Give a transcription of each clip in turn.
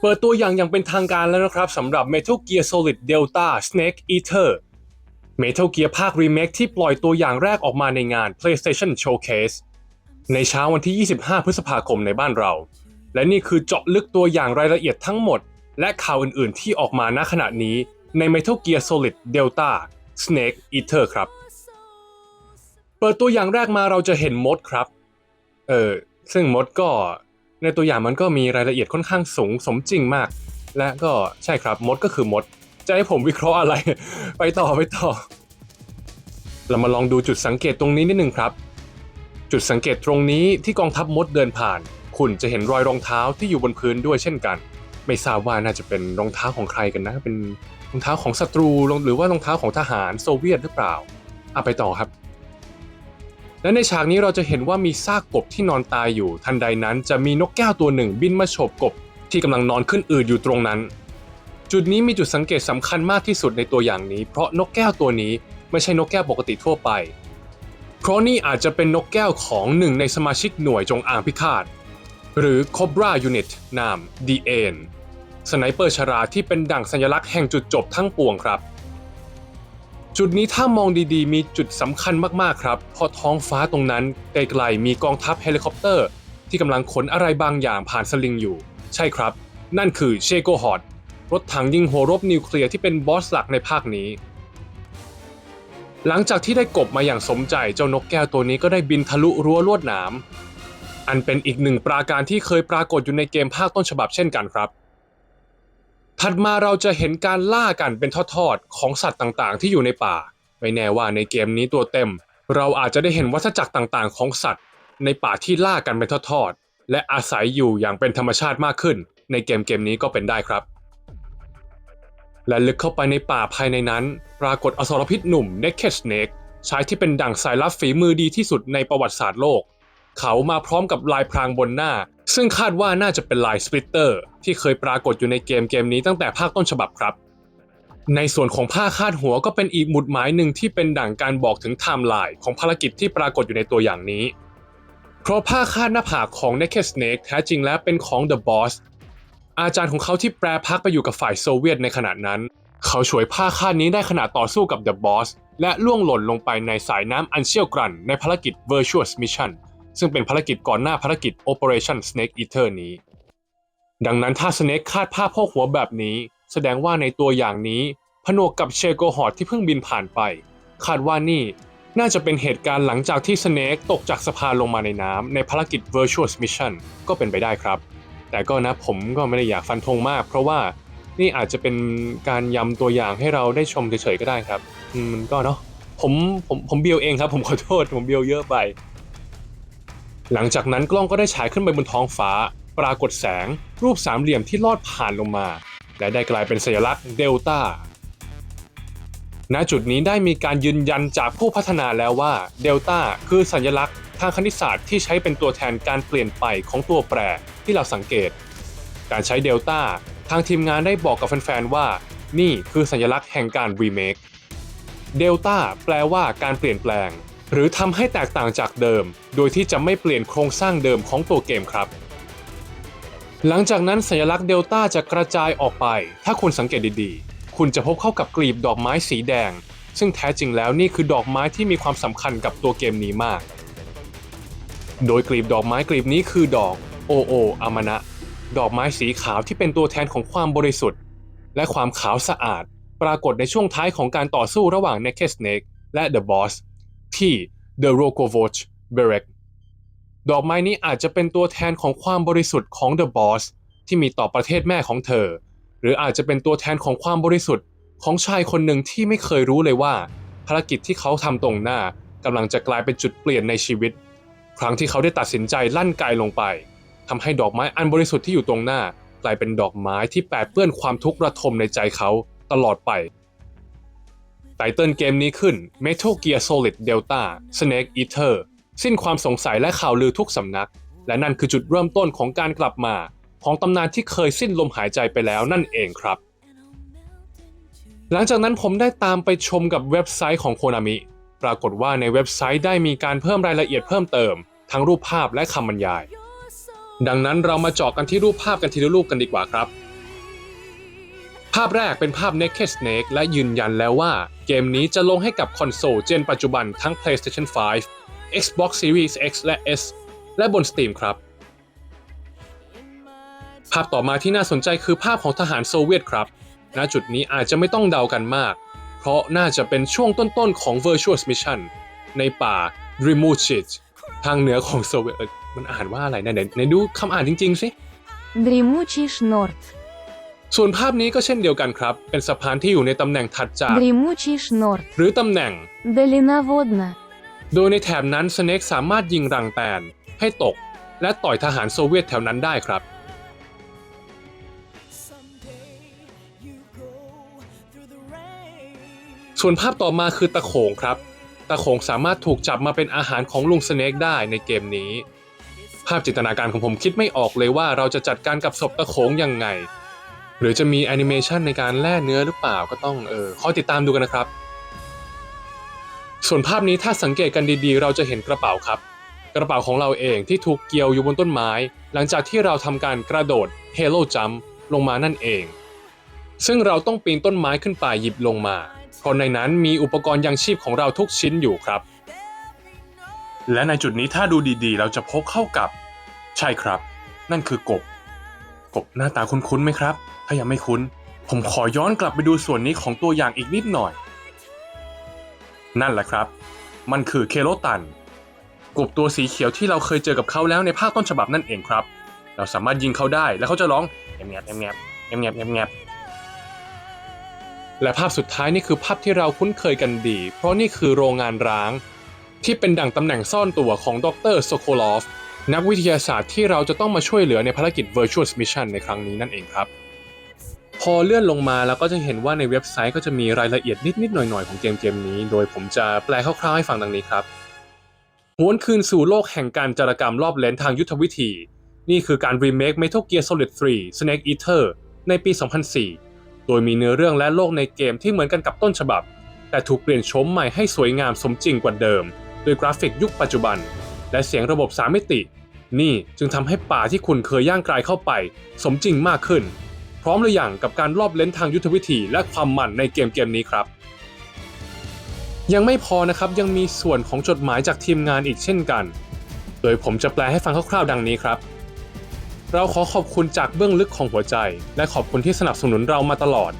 เปิดตัวอย่างอย่างเป็นทางการแล้วนะครับสำหรับ Metal Gear Solid Delta Snake Eater Metal Gear ภาค Remake ที่ปล่อยตัวอย่างแรกออกมาในงาน PlayStation Showcase ในเช้าวันที่ 25 พฤษภาคมในบ้านเรา และนี่คือเจาะลึกตัวอย่างรายละเอียดทั้งหมด และข่าวอื่นๆ ที่ออกมาณขณะนี้ใน Metal Gear Solid Delta Snake Eater ครับ เปิดตัวอย่างแรกมาเราจะเห็นมดครับ เออซึ่งมดก็ในตัวอย่างมันก็มีรายละเอียดค่อนข้างสูงสมจริงมาก และก็ใช่ครับมดก็คือมด จะให้ผมวิเคราะห์อะไร ไปต่อไปต่อ เรามาลองดูจุดสังเกตตรงนี้นิดนึงครับ จุดสังเกตตรงนี้ที่กองทัพมดเดินผ่าน คุณจะเห็นรอยรองเท้าที่อยู่บนพื้นด้วยเช่นกัน ไม่ทราบว่าน่าจะเป็นรองเท้าของใครกันนะ เป็นรองเท้าของศัตรูหรือว่ารองเท้าของทหารโซเวียตหรือเปล่าเอะไปต่อครับ และในฉากนี้เราจะเห็นว่ามีซากกบที่นอนตายอยู่ ทันใดนั้นจะมีนกแก้วตัวหนึ่งบินมาโฉบกบ ที่กำลังนอนขึ้นอืดอยู่ตรงนั้น จุดนี้มีจุดสังเกตสำคัญมากที่สุดในตัวอย่างนี้ เพราะนกแก้วตัวนี้ไม่ใช่นกแก้วปกติทั่วไป เพราะนี่อาจจะเป็นนกแก้วของหนึ่งในสมาชิกหน่วยจงอางพิฆาต หรือ Cobra Unit นาม d n สไนเปอร์ชราที่เป็นดั่งสัญลักษณ์แห่งจุดจบทั้งปวงครับ จุดนี้ถ้ามองดีๆ มีจุดสำคัญมากๆครับเพราะท้องฟ้าตรงนั้นไกลๆมีกองทัพเฮลิคอปเตอร์ ที่กำลังขนอะไรบางอย่างผ่านสลิงอยู่ ใช่ครับ นั่นคือเชโกฮอตรถถังยิงหัวรบนิวเคลียร์ที่เป็นบอสหลักในภาคนี้ หลังจากที่ได้กบมาอย่างสมใจเจ้านกแก้วตัวนี้ก็ได้บินทะลุรั้วลวดหนามอันเป็นอีกหนึ่งปราการที่เคยปรากฏอยู่ในเกมภาคต้นฉบับเช่นกันครับ ถัดมาเราจะเห็นการล่ากันเป็นทอดๆของสัตว์ต่างๆ ที่อยู่ในป่า ไม่แน่ว่าในเกมนี้ตัวเต็ม เราอาจจะได้เห็นวัฏจักรต่างๆ ของสัตว์ ในป่าที่ล่ากันเป็นทอดๆและอาศัยอยู่อย่างเป็นธรรมชาติมากขึ้น ในเกมเกมนี้ก็เป็นได้ครับ และลึกเข้าไปในป่าภายในนั้น ปรากฏอสรพิษหนุ่ม Naked Snake ชายที่เป็นดั่งสายลับฝีมือดีที่สุดในประวัติศาสตร์โลก เขามาพร้อมกับลายพรางบนหน้า ซึ่งคาดว่าน่าจะเป็นลายสปลิตเตอร์ที่เคยปรากฏอยู่ในเกมเกมนี้ตั้งแต่ภาคต้นฉบับครับ ในส่วนของผ้าคาดหัวก็เป็นอีกหมุดหมายหนึ่งที่เป็นดั่งการบอกถึงไทม์ไลน์ของภารกิจที่ปรากฏอยู่ในตัวอย่างนี้ เพราะผ้าคาดหน้าผากของ Naked Snake แท้จริงแล้วเป็นของ The Boss อาจารย์ของเขาที่แปรพักไปอยู่กับฝ่ายโซเวียตในขณะนั้น เขาช่วยผ้าคาดนี้ได้ขณะต่อสู้กับ The Boss และล่วงหล่นลงไปในสายน้ำอันเชี่ยวกรั่นในภารกิจ Virtuous Mission ซึ่งเป็นภารกิจก่อนหน้าภารกิจ Operation Snake Eater นี้ ดังนั้นถ้า Snake คาดผ้าโพกหัวแบบนี้ แสดงว่าในตัวอย่างนี้ ผนวกกับเชโกฮอร์ที่เพิ่งบินผ่านไป คาดว่านี่น่าจะเป็นเหตุการณ์หลังจากที่ Snake ตกจากสะพานลงมาในน้ำในภารกิจ Virtuous Mission ก็เป็นไปได้ครับ แต่ก็นะผมก็ไม่ได้อยากฟันธงมาก เพราะว่านี่อาจจะเป็นการยำตัวอย่างให้เราได้ชมเฉยๆก็ได้ครับมมันก็เนาะผมผมผมเบียวเองครับ ผมขอโทษผมเบียวเยอะไป หลังจากนั้นกล้องก็ได้ฉายขึ้นไปบนท้องฟ้า ปรากฏแสง รูปสามเหลี่ยมที่ลอดผ่านลงมา และได้กลายเป็นสัญลักษณ์เดลต้าณจุดนี้ได้มีการยืนยันจากผู้พัฒนาแล้วว่าเดลต้าคือสัญลักษณ์ทางคณิตศาสตร์ที่ใช้เป็นตัวแทนการเปลี่ยนไปของตัวแปรที่เราสังเกต การใช้เดลต้าทางทีมงานได้บอกกับแฟนๆว่า นี่คือสัญลักษณ์แห่งการรีเมคเดลต้าแปลว่าการเปลี่ยนแปลง หรือทำให้แตกต่างจากเดิม โดยที่จะไม่เปลี่ยนโครงสร้างเดิมของตัวเกมครับ หลังจากนั้นสัญลักษณ์เดลต้าจะกระจายออกไป ถ้าคุณสังเกตดีๆ คุณจะพบเข้ากับกลีบดอกไม้สีแดง ซึ่งแท้จริงแล้วนี่คือดอกไม้ที่มีความสำคัญกับตัวเกมนี้มาก โดยกลีบดอกไม้กลีบนี้คือดอกโอโออามานะ ดอกไม้สีขาวที่เป็นตัวแทนของความบริสุทธิ์ และความขาวสะอาด ปรากฏในช่วงท้ายของการต่อสู้ระหว่าง Naked Snake และ The Boss ที่ The Rokovoch Berek ดอกไม้นี้อาจจะเป็นตัวแทนของความบริสุทธิ์ของ The Boss ที่มีต่อประเทศแม่ของเธอ หรืออาจจะเป็นตัวแทนของความบริสุทธิ์ของชายคนหนึ่งที่ไม่เคยรู้เลยว่า ภารกิจที่เขาทำตรงหน้ากำลังจะกลายเป็นจุดเปลี่ยนในชีวิต ครั้งที่เขาได้ตัดสินใจลั่นไกลลงไปทำให้ดอกไม้อันบริสุทธิ์ที่อยู่ตรงหน้า กลายเป็นดอกไม้ที่แปดเปื้อนความทุกข์ระทมในใจเขาตลอดไป ไตเติลเกมนี้ขึ้น Metal Gear Solid Delta Snake Eater สิ้นความสงสัยและข่าวลือทุกสำนัก และนั่นคือจุดเริ่มต้นของการกลับมา ของตำนานที่เคยสิ้นลมหายใจไปแล้วนั่นเองครับ หลังจากนั้นผมได้ตามไปชมกับเว็บไซต์ของโคนามิปรากฏว่าในเว็บไซต์ได้มีการเพิ่มรายละเอียดเพิ่มเติม ทั้งรูปภาพและคำบรรยาย ดังนั้นเรามาเจาะกันที่รูปภาพกันทีละรูปกันดีกว่าครับ ภาพแรกเป็นภาพ Naked Snake และยืนยันแล้วว่า เกมนี้จะลงให้กับคอนโซลเจนปัจจุบันทั้ง PlayStation 5 Xbox Series X และ S และบน Steam ครับ ภาพต่อมาที่น่าสนใจคือภาพของทหารโซเวียตครับ ณ จุดนี้อาจจะไม่ต้องเดากันมาก เพราะน่าจะเป็นช่วงต้นๆของ Virtual Mission ในป่า d r i m u c h i c ทางเหนือของโซเวียตมันอ่านว่าอะไรนะไหนดูคำอ่านจริงๆสิ d r i m u c h i c h North ส่วนภาพนี้ก็เช่นเดียวกันครับ เป็นสะพานที่อยู่ในตำแหน่งถัดจาก Дрімучий шнорт. หรือตำแหน่ง Даліна водна. โดยในแถบนั้นสเนกสามารถยิงรังแตนให้ตก และต่อยทหารโซเวียตแถวนั้นได้ครับ Someday you go through the rain. ส่วนภาพต่อมาคือตะโขงครับ ตะโขงสามารถถูกจับมาเป็นอาหารของลุงสเนกได้ในเกมนี้ ภาพจินตนาการของผมคิดไม่ออกเลยว่าเราจะจัดการกับศพตะโขงยังไง หรือจะมีแอนิเมชันในการแล่เนื้อหรือเปล่าก็ต้องเออคอยติดตามดูกันนะครับ ส่วนภาพนี้ถ้าสังเกตกันดีๆ เราจะเห็นกระเป๋าครับ กระเป๋าของเราเองที่ถูกเกี่ยวอยู่บนต้นไม้ หลังจากที่เราทำการกระโดด Halo Jump ลงมานั่นเอง ซึ่งเราต้องปีนต้นไม้ขึ้นไปหยิบลงมาเพราะในนั้นมีอุปกรณ์ยังชีพของเราทุกชิ้นอยู่ครับ และในจุดนี้ถ้าดูดีๆ เราจะพบเข้ากับ ใช่ครับ นั่นคือกบ กบหน้าตาคุ้นๆไหมครับ ถ้ายังไม่คุ้น ผมขอย้อนกลับไปดูส่วนนี้ของตัวอย่างอีกนิดหน่อย นั่นแหละครับ มันคือเคโลตัน กบตัวสีเขียวที่เราเคยเจอกับเขาแล้วในภาคต้นฉบับนั่นเองครับ เราสามารถยิงเขาได้แล้วเขาจะร้องแงบแงบแงบแงบแงบแงบแงบและภาพสุดท้ายนี่คือภาพที่เราคุ้นเคยกันดี เพราะนี่คือโรงงานร้าง ที่เป็นดั่งตำแหน่งซ่อนตัวของดรโซโคลอฟ นักวิทยาศาสตร์ที่เราจะต้องมาช่วยเหลือในภารกิจ Virtual Mission ในครั้งนี้นั่นเองครับ พอเลื่อนลงมาแล้วก็จะเห็นว่าในเว็บไซต์ก็จะมีรายละเอียดนิดๆหน่อยๆของเกมเกมนี้ โดยผมจะแปลคร่าวๆให้ฟังดังนี้ครับหวนคืนสู่โลกแห่งการจารกรรมรอบเลนทางยุทธวิธี นี่คือการรีเมค Metal Gear Solid 3 Snake Eater ในปี 2004 โดยมีเนื้อเรื่องและโลกในเกมที่เหมือนกันกับต้นฉบับ แต่ถูกเปลี่ยนโฉมใหม่ให้สวยงามสมจริงกว่าเดิม โดยกราฟิกยุคปัจจุบัน และเสียงระบบ3มิติ นี่จึงทำให้ป่าที่คุณเคยย่างกลายเข้าไป สมจริงมากขึ้น พร้อมหรือยังกับการรอบเลนทางยุทธวิธีและความมันในเกมเกมนี้ครับ ยังไม่พอนะครับยังมีส่วนของจดหมายจากทีมงานอีกเช่นกัน โดยผมจะแปลให้ฟังคร่าวๆดังนี้ครับ เราขอขอบคุณจากเบื้องลึกของหัวใจ และขอบคุณที่สนับสนุนเรามาตลอด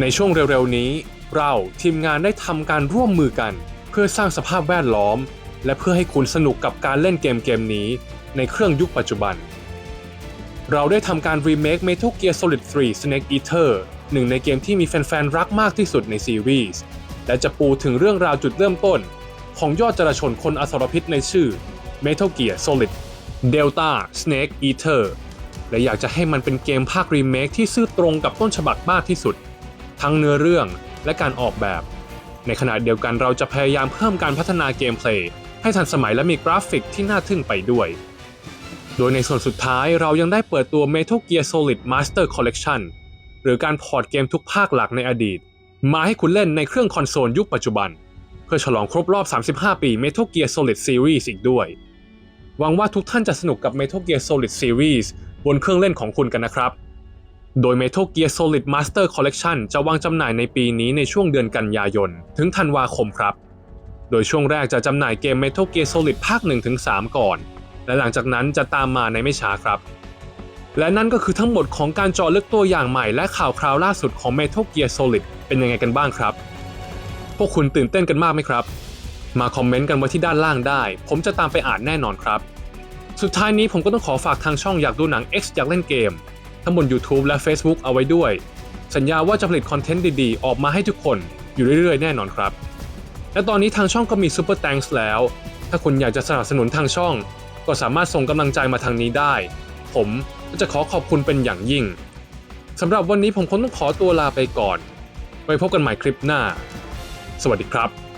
ในช่วงเร็วๆนี้ เราทีมงานได้ทำการร่วมมือกัน เพื่อสร้างสภาพแวดล้อม และเพื่อให้คุณสนุกกับการเล่นเกมเกมนี้ในเครื่องยุคปัจจุบัน เราได้ทำการรีเมค Metal Gear Solid 3 Snake Eater หนึ่งในเกมที่มีแฟนๆ รักมากที่สุดในซีรีส์ และจะปูถึงเรื่องราวจุดเริ่มต้น ของยอดจราชนคนอสรพิษในชื่อ Metal Gear Solid Delta Snake Eater และอยากจะให้มันเป็นเกมภาครีเมคที่ซื่อตรงกับต้นฉบับมากที่สุด ทั้งเนื้อเรื่องและการออกแบบ ในขณะเดียวกันเราจะพยายามเพิ่มการพัฒนาเกมเพลย์ ให้ทันสมัยและมีกราฟิกที่น่าทึ่งไปด้วย โดยในส่วนสุดท้ายเรายังได้เปิดตัว Metal Gear Solid Master Collection หรือการพอร์ตเกมทุกภาคหลักในอดีต มาให้คุณเล่นในเครื่องคอนโซลยุคปัจจุบัน เพื่อฉลองครบรอบ 35 ปี Metal Gear Solid Series อีกด้วย หวังว่าทุกท่านจะสนุกกับ Metal Gear Solid Series บนเครื่องเล่นของคุณกันนะครับ โดย Metal Gear Solid Master Collection จะวางจำหน่ายในปีนี้ในช่วงเดือนกันยายน ถึงธันวาคมครับ โดยช่วงแรกจะจำหน่ายเกม Metal Gear Solid ภาค 1-3 ก่อน และหลังจากนั้นจะตามมาในไม่ช้าครับ และนั่นก็คือทั้งหมดของการเจาะลึกตัวอย่างใหม่และข่าวคราวล่าสุดของ Metal Gear Solid เป็นยังไงกันบ้างครับ พวกคุณตื่นเต้นกันมากไหมครับ มาคอมเมนต์กันไว้ที่ด้านล่างได้ ผมจะตามไปอ่านแน่นอนครับ สุดท้ายนี้ผมก็ต้องขอฝากทางช่องอยากดูหนัง X อยากเล่นเกม ทั้งบน YouTube และ Facebook เอาไว้ด้วย สัญญาว่าจะผลิตคอนเทนต์ดีๆ ออกมาให้ทุกคนอยู่เรื่อยๆ แน่นอนครับ และตอนนี้ทางช่องก็มีซูเปอร์แตงส์แล้ว ถ้าคุณอยากจะสนับสนุนทางช่อง ก็สามารถส่งกำลังใจมาทางนี้ได้ ผมก็จะขอขอบคุณเป็นอย่างยิ่งสำหรับวันนี้ผมคงต้องขอตัวลาไปก่อน ไว้พบกันใหม่คลิปหน้า สวัสดีครับ